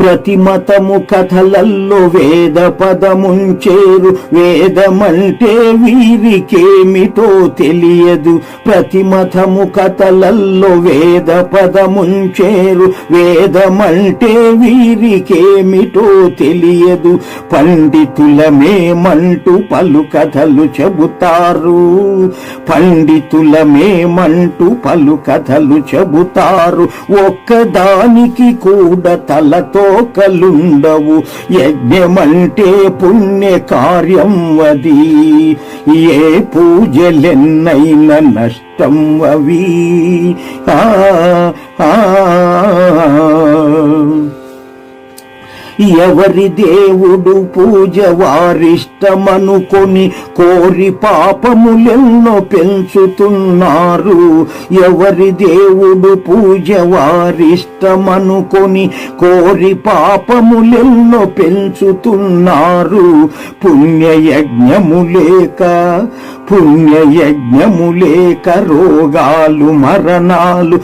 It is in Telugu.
ప్రతి మతము కథలల్లో వేద పదముంచేరు వేదమంటే వీరికేమిటో తెలియదు. ప్రతి మతము కథలల్లో వేద పదముంచేరు వేదమంటే వీరికేమిటో తెలియదు. పండితులమేమంటూ పలు కథలు చెబుతారు. పండితులమేమంటూ పలు కథలు చెబుతారు. ఒక్కదానికి కూడా తలతో లోకలుండవు. యజ్ఞమంటే పుణ్య కార్యం అది ఏ పూజలెన్నైన నష్టం అవి ఆ ఎవరి దేవుడు పూజ వారిష్టమనుకొని కోరి పాపములెన్నో పెంచుతున్నారు. ఎవరి దేవుడు పూజ వారిష్టమనుకొని కోరి పాపములెన్నో పెంచుతున్నారు. పుణ్యయజ్ఞము లేక పుణ్యయజ్ఞము లేక రోగాలు మరణాలు